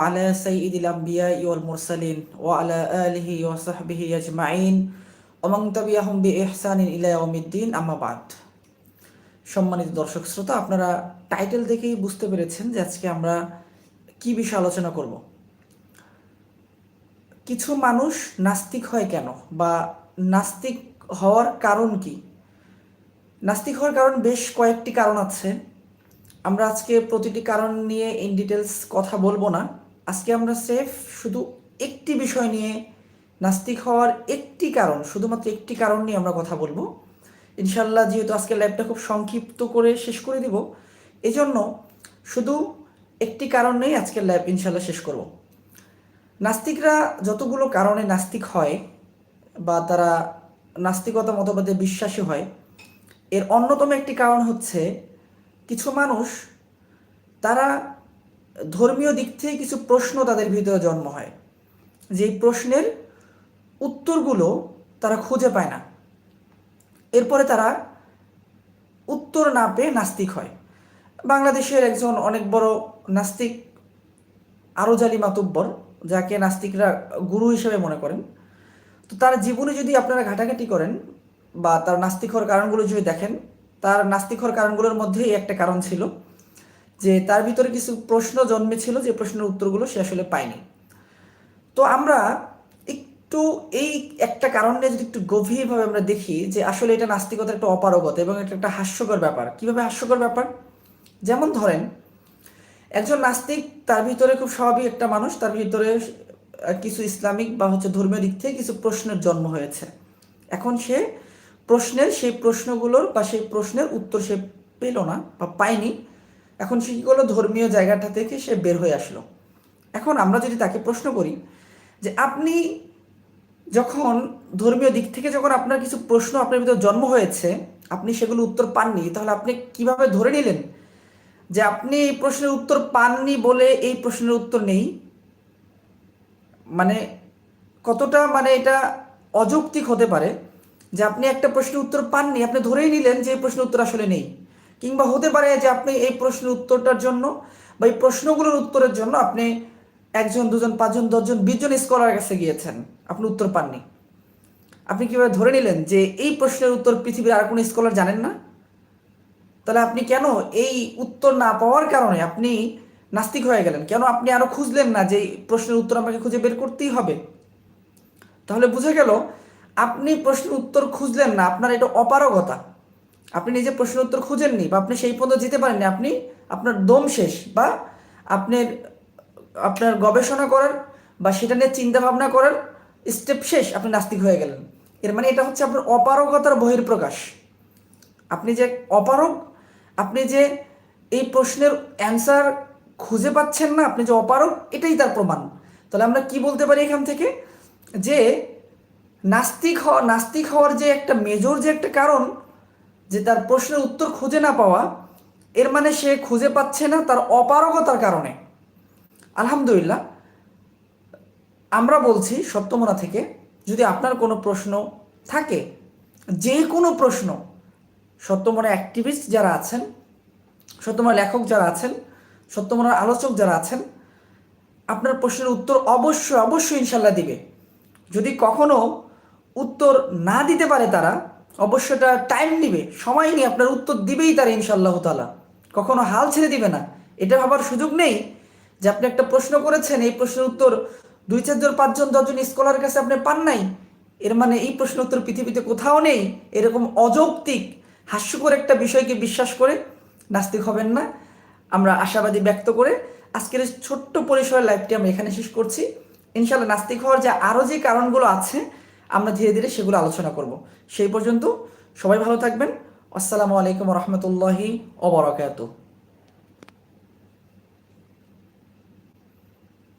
على سيد الأنبياء والمرسلين وعلى آله وصحبه أجمعين ومن تبعهم بإحسان إلى يوم الدين أما بعد সম্মানিত দর্শক শ্রোতা আপনারা টাইটেল দেখেই বুঝতে পেরেছেন যে আজকে আমরা কি বিষয়ে আলোচনা করব কিছু মানুষ নাস্তিক হয় কেন বা নাস্তিক হওয়ার কারণ কি নাস্তিক হওয়ার কারণ বেশ কয়েকটি কারণ আছে আমরা আজকে প্রতিটি কারণ নিয়ে ইন ডিটেলস কথা বলবো না আজকে আমরা সেফ শুধু একটি বিষয় নিয়ে নাস্তিক হওয়ার একটি কারণ, শুধুমাত্র একটি কারণ নিয়ে আমরা কথা বলব। ইনশাল্লাহ যেহেতু আজকে ল্যাবটা খুব সংক্ষিপ্ত করে শেষ করে দিব, এজন্য শুধু একটি কারণ নেই আজকের ল্যাব ইনশাল্লাহ শেষ করব। নাস্তিকরা যতগুলো কারণে নাস্তিক হয় বা তারা নাস্তিকতা মতবাদে বিশ্বাসী হয়, এর অন্যতম একটি কারণ হচ্ছে কিছু মানুষ তারা ধর্মীয় দিক থেকে কিছু প্রশ্ন তাদের ভিতরে জন্ম হয়। যেই প্রশ্নের উত্তরগুলো তারা খুঁজে পায় না। এরপরে তারা উত্তর না পেয়ে নাস্তিক হয়। বাংলাদেশের একজন অনেক বড় নাস্তিক আরোজালি মাতুব্বর, যাকে নাস্তিকরা গুরু হিসেবে মনে করেন। তো তার জীবনে যদি আপনারা ঘাটাঘাটি করেন বা তার নাস্তিক হওয়ার কারণগুলো যদি দেখেন, তার নাস্তিক হওয়ার কারণগুলোর মধ্যেই একটা কারণ ছিল যে তার ভিতরে কিছু প্রশ্ন জন্মেছিল, যে প্রশ্নের উত্তরগুলো সে আসলে পায়নি। তো আমরা একটু এই একটা কারণে যদি একটু গভীরভাবে আমরা দেখি যে আসলে এটা নাস্তিকতার একটা অপারগতা এবং এটা একটা হাস্যকর ব্যাপার। কীভাবে হাস্যকর ব্যাপার? যেমন ধরেন, একজন নাস্তিক তার ভিতরে খুব স্বাভাবিক একটা মানুষ, তার ভিতরে কিছু ইসলামিক বা হচ্ছে ধর্মীয় দিক থেকে কিছু প্রশ্নের জন্ম হয়েছে। এখন সে প্রশ্নের, সেই প্রশ্নগুলোর বা সেই প্রশ্নের উত্তর সে পেল না বা পায়নি। এখন সে কী করল? ধর্মীয় জায়গাটা থেকে সে বের হয়ে আসলো। এখন আমরা যদি তাকে প্রশ্ন করি যে আপনি যখন ধর্মীয় দিক থেকে যখন আপনার কিছু প্রশ্ন আপনার ভিতরে জন্ম হয়েছে, আপনি সেগুলো উত্তর পাননি, তাহলে আপনি কীভাবে ধরে নিলেন যে আপনি এই প্রশ্নের উত্তর পাননি বলে এই প্রশ্নের উত্তর নেই? মানে কতটা মানে এটা অযৌক্তিক হতে পারে যে আপনি একটা প্রশ্নের উত্তর পাননি, আপনি ধরেই নিলেন যে এই প্রশ্নের উত্তর আসলে নেই। কিংবা হতে পারে যে আপনি এই প্রশ্নের উত্তরটার জন্য বা এই প্রশ্নগুলোর উত্তরের জন্য আপনি একজন, দুজন, পাঁচজন, দশজন, বিশজন স্কলার কাছে গিয়েছেন। আপনি উত্তর পাননি। আপনি কীভাবে ধরে নিলেন যে এই প্রশ্নের উত্তর পৃথিবীর আর কোনো স্কলার জানেন না? তাহলে আপনি কেন এই উত্তর না পাওয়ার কারণে আপনি নাস্তিক হয়ে গেলেন? কেন আপনি আরও খুঁজলেন না যে প্রশ্নের উত্তর আমাকে খুঁজে বের করতেই হবে? তাহলে বুঝে গেল, আপনি প্রশ্নের উত্তর খুঁজলেন না, আপনার এটা অপারগতা। আপনি নিজে প্রশ্ন উত্তর খুঁজেননি বা আপনি সেই পর্যন্ত যেতে পারেননি, আপনি আপনার দম শেষ বা আপনার আপনার গবেষণা করার বা সেটা নিয়ে চিন্তা ভাবনা করার স্টেপ শেষ, আপনি নাস্তিক হয়ে গেলেন। এর মানে এটা হচ্ছে আপনার অপারগতার বহির্প্রকাশ আপনি যে অপারগ, আপনি যে এই প্রশ্নের অ্যান্সার খুঁজে পাচ্ছেন না, আপনি যে অপারগ, এটাই তার প্রমাণ। তাহলে আমরা কি বলতে পারি এখান থেকে? যে নাস্তিক হওয়া, নাস্তিক হওয়ার যে একটা মেজর যে একটা কারণ যে তার প্রশ্নের উত্তর খুঁজে না পাওয়া, এর মানে সে খুঁজে পাচ্ছে না তার অপারগতার কারণে। আলহামদুলিল্লাহ, আমরা বলছি সপ্তমনা থেকে, যদি আপনার কোনো প্রশ্ন থাকে, যে কোনো প্রশ্ন, সত্যমনা অ্যাক্টিভিস্ট যারা আছেন, সত্যমনা লেখক যারা আছেন সত্যমনার আলোচক যারা আছেন, আপনার প্রশ্নের উত্তর অবশ্যই অবশ্যই ইনশাল্লাহ দিবে। যদি কখনো উত্তর না দিতে পারে তারা অবশ্যই এটা টাইম নিবে, সময় নিয়ে আপনার উত্তর দিবেই তারা ইনশাল্লাহ তালা কখনো হাল ছেড়ে দিবে না। এটা ভাবার সুযোগ নেই যে আপনি একটা প্রশ্ন করেছেন, এই প্রশ্নের উত্তর দুই চারজন পাঁচজন দশজন স্কলার কাছে আপনি পান নাই। এর মানে এই প্রশ্ন উত্তর পৃথিবীতে কোথাও নেই। এরকম অযৌক্তিক, হাস্যকর একটা বিষয়কে বিশ্বাস করে নাস্তিক হবেন না। আমরা আশাবাদী ব্যক্ত করে আজকের ছোট্ট পরিসরের লাইফটি আমরা এখানে শেষ করছি। ইনশাল্লাহ নাস্তিক হওয়ার যে আরও যে কারণগুলো আছে আমরা ধীরে ধীরে সেগুলো আলোচনা করব। সেই পর্যন্ত সবাই ভালো থাকবেন। আসসালামু আলাইকুম রহমতুল্লাহি ওবরাকাতু